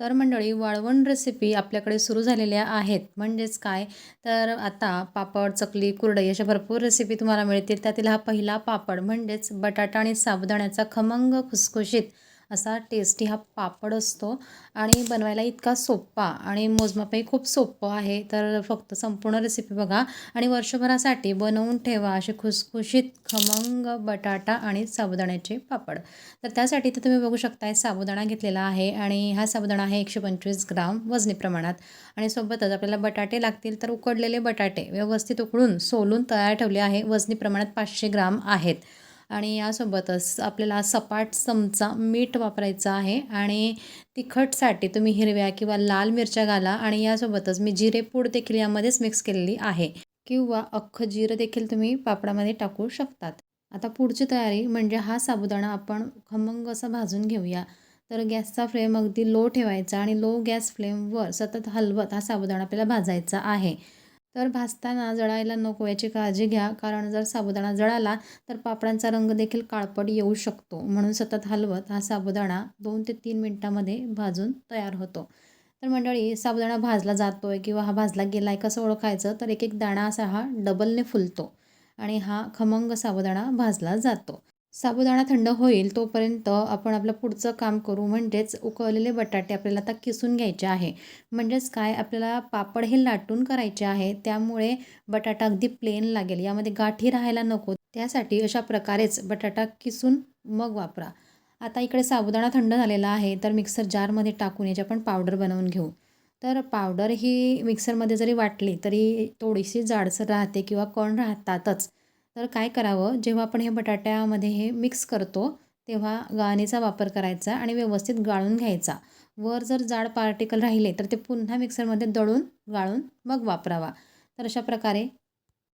तर मंडळी वाळवण रेसिपी आपल्याकडे सुरू झालेल्या आहेत. म्हणजेच काय? तर आता पापड चकली कुरडई अशा भरपूर रेसिपी तुम्हाला मिळतील. त्यातील हा पहिला पापड म्हणजेच बटाटा आणि साबुदाण्याचा खमंग खुसखुशीत असा टेस्टी हा पापड असतो. आणि बनवायला इतका सोप्पा आणि मोजमापही खूप सोपं आहे. तर फक्त संपूर्ण रेसिपी बघा. आणि वर्षभरासाठी बनवून ठेवा असे खुसखुशीत खमंग बटाटा आणि साबुदाण्याचे पापड. तर त्यासाठी तर तुम्ही बघू शकताय साबुदाणा घेतलेला आहे आणि हा साबुदाणा आहे एकशे पंचवीस ग्राम वजनी प्रमाणात. आणि सोबतच आपल्याला बटाटे लागतील तर उकडलेले बटाटे व्यवस्थित उकडून सोलून तयार ठेवले आहे. वजनी प्रमाणात पाचशे ग्राम आहेत. आणि यासोबतच आपल्याला सपाट चमचा मीठ वापरायचं आहे आणि तिखटसाठी तुम्ही हिरव्या किंवा लाल मिरच्या घाला आणि यासोबतच मी जिरेपूड देखील यामध्येच मिक्स केलेली आहे किंवा अख्खं जिरं देखील तुम्ही पापडामध्ये टाकू शकतात. आता पुढची तयारी म्हणजे हा साबुदाणा आपण खमंग असा भाजून घेऊया. तर गॅसचा फ्लेम अगदी लो ठेवायचा आणि लो गॅस फ्लेमवर सतत हलवत हा साबुदाणा आपल्याला भाजायचा आहे. तर भाजताना जळायला नको याची काळजी घ्या. कारण जर साबुदाणा जळाला तर पापडांचा रंग देखील काळपट येऊ शकतो. म्हणून सतत हलवत हा साबुदाणा दोन ते तीन मिनटामध्ये भाजून तयार होतो. तर मंडळी साबुदाणा भाजला जातो आहे किंवा हा भाजला गेला आहे कसं ओळखायचं? तर एक एक दाणा असा हा डबलने फुलतो आणि हा खमंग साबुदाणा भाजला जातो. साबुदाणा थंड होईल तोपर्यंत आपण आपलं पुढचं काम करू. म्हणजेच उकळलेले बटाटे आपल्याला आता किसून घ्यायचे आहे. म्हणजेच काय? आपल्याला पापड हे लाटून करायचे आहे. त्यामुळे बटाटा अगदी प्लेन लागेल. यामध्ये गाठी राहायला नको. त्यासाठी अशा प्रकारेच बटाटा किसून मग वापरा. आता इकडे साबुदाणा थंड झालेला आहे. तर मिक्सर जारमध्ये टाकून याची आपण पावडर बनवून घेऊ. तर पावडर ही मिक्सरमध्ये जरी वाटली तरी थोडीशी जाडसर राहते किंवा कण राहतातच. तर काय करावं? जेव्हा आपण हे बटाट्यामध्ये हे मिक्स करतो तेव्हा गाळणीचा वापर करायचा आणि व्यवस्थित गाळून घ्यायचा. वर जर जाड पार्टिकल राहिले तर ते पुन्हा मिक्सरमध्ये दळून गाळून मग वापरावा. तर अशा प्रकारे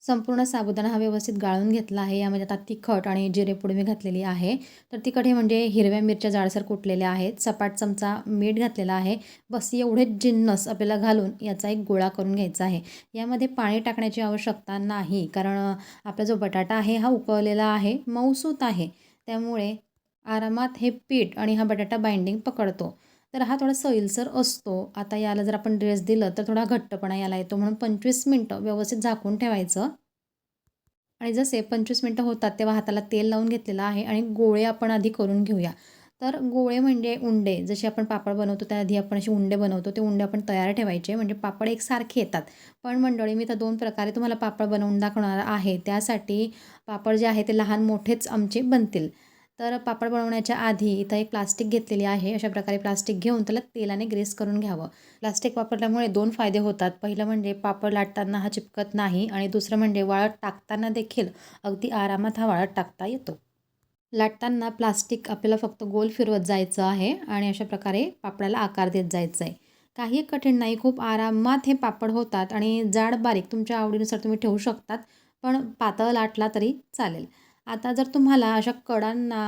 संपूर्ण साबुदाणा हा व्यवस्थित गाळून घेतला आहे. यामध्ये आता तिखट आणि जिरेपूड मी घातलेली आहे. तर तिखट हे म्हणजे हिरव्या मिरच्या जाडसर कुटलेल्या आहेत. सपाट चमचा मीठ घातलेला आहे. बस एवढेच जिन्नस आपल्याला घालून याचा एक गोळा करून घ्यायचा आहे. यामध्ये पाणी टाकण्याची आवश्यकता नाही. कारण आपला जो बटाटा आहे हा उकळलेला आहे. मऊसूत आहे. त्यामुळे आरामात हे पीठ आणि हा बटाटा बाइंडिंग पकडतो. तर हा थोडा सैलसर असतो. आता याला जर आपण ड्रेस दिलं तर थोडा घट्टपणा याला येतो. म्हणून पंचवीस मिनटं व्यवस्थित झाकून ठेवायचं. आणि जसे पंचवीस मिनटं होतात तेव्हा हाताला तेल लावून घेतलेलं आहे आणि गोळे आपण आधी करून घेऊया. तर गोळे म्हणजे उंडे. जसे आपण पापड बनवतो त्याआधी आपण असे उंडे बनवतो. ते उंडे आपण तयार ठेवायचे. म्हणजे पापड एकसारखे येतात. पण मंडळी मी तर दोन प्रकारे तुम्हाला पापड बनवून दाखवणार आहे. त्यासाठी पापड जे आहे ते लहान मोठेच आमचे बनतील. तर पापड बनवण्याच्या आधी इथं एक प्लास्टिक घेतलेली आहे. अशा प्रकारे प्लास्टिक घेऊन त्याला तेलाने ग्रेस करून घ्यावं. प्लास्टिक वापरल्यामुळे दोन फायदे होतात. पहिलं म्हणजे पापड लाटताना हा चिपकत नाही आणि दुसरं म्हणजे वाळत टाकताना देखील अगदी आरामात हा वाळत टाकता येतो. लाटताना प्लास्टिक आपल्याला फक्त गोल फिरवत जायचं आहे आणि अशा प्रकारे पापडाला आकार देत जायचं आहे. काही कठीण नाही. खूप आरामात हे पापड होतात आणि जाड बारीक तुमच्या आवडीनुसार तुम्ही ठेवू शकतात पण पातळ लाटला तरी चालेल. आता जर तुम्हाला अशा कडांना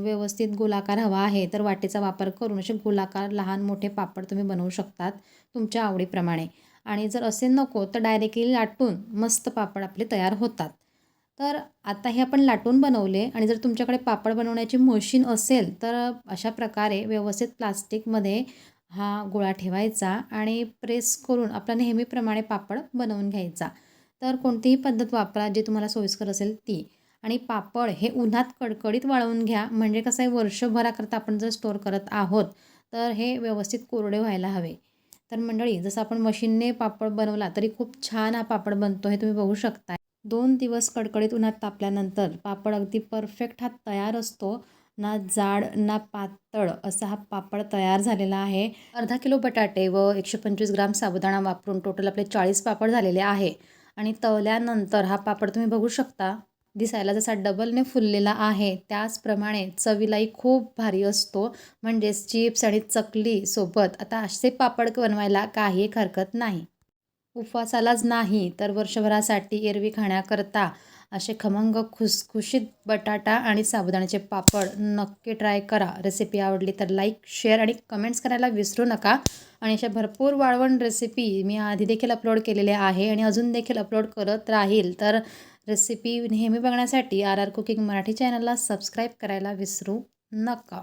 व्यवस्थित गोलाकार हवा आहे तर वाटेचा वापर करून असे गोलाकार लहान मोठे पापड तुम्ही बनवू शकतात तुमच्या आवडीप्रमाणे. आणि जर असे नको तर डायरेक्टली लाटून मस्त पापड आपले तयार होतात. तर आता हे आपण लाटून बनवले आणि जर तुमच्याकडे पापड बनवण्याची मशीन असेल तर अशा प्रकारे व्यवस्थित प्लास्टिकमध्ये हा गोळा ठेवायचा आणि प्रेस करून आपला नेहमीप्रमाणे पापड बनवून घ्यायचा. तर कोणतीही पद्धत वापरा जी तुम्हाला सोयीस्कर असेल ती. आणि पापड हे उन्हात कडकडीत वाळवून घ्या. म्हणजे कसं आहे वर्षभराकरता आपण जर स्टोअर करत आहोत तर हे व्यवस्थित कोरडे व्हायला हवे. तर मंडळी जसं आपण मशीनने पापड बनवला तरी खूप छान हा पापड बनतो हे तुम्ही बघू शकता दोन दिवस कडकडीत उन्हात तापल्यानंतर पापड अगदी परफेक्ट हा तयार असतो. ना जाड ना पातळ असा हा पापड तयार झालेला आहे. अर्धा किलो बटाटे व एकशे पंचवीस ग्राम साबुदाणा वापरून टोटल आपले चाळीस पापड झालेले आहे. आणि तळल्यानंतर हा पापड तुम्ही बघू शकता. दिसायला जसा डबलने फुललेला आहे त्याचप्रमाणे चवीलाही खूप भारी असतो. म्हणजेच चिप्स आणि चकली सोबत आता असे पापड बनवायला काही हरकत नाही. उपवासालाच नाही तर वर्षभरासाठी एरवी खाण्याकरता असे खमंग खुसखुशीत बटाटा आणि साबुदाण्याचे पापड नक्की ट्राय करा. रेसिपी आवडली तर लाईक शेअर आणि कमेंट्स करायला विसरू नका. आणि अशा भरपूर वाळवण रेसिपी मी आधी देखील अपलोड केलेल्या आहे आणि अजून देखील अपलोड करत राहील. तर रेसिपी नेहमी बघण्यासाठी आर आर कुकिंग मराठी चॅनलला सबस्क्राईब करायला विसरू नका.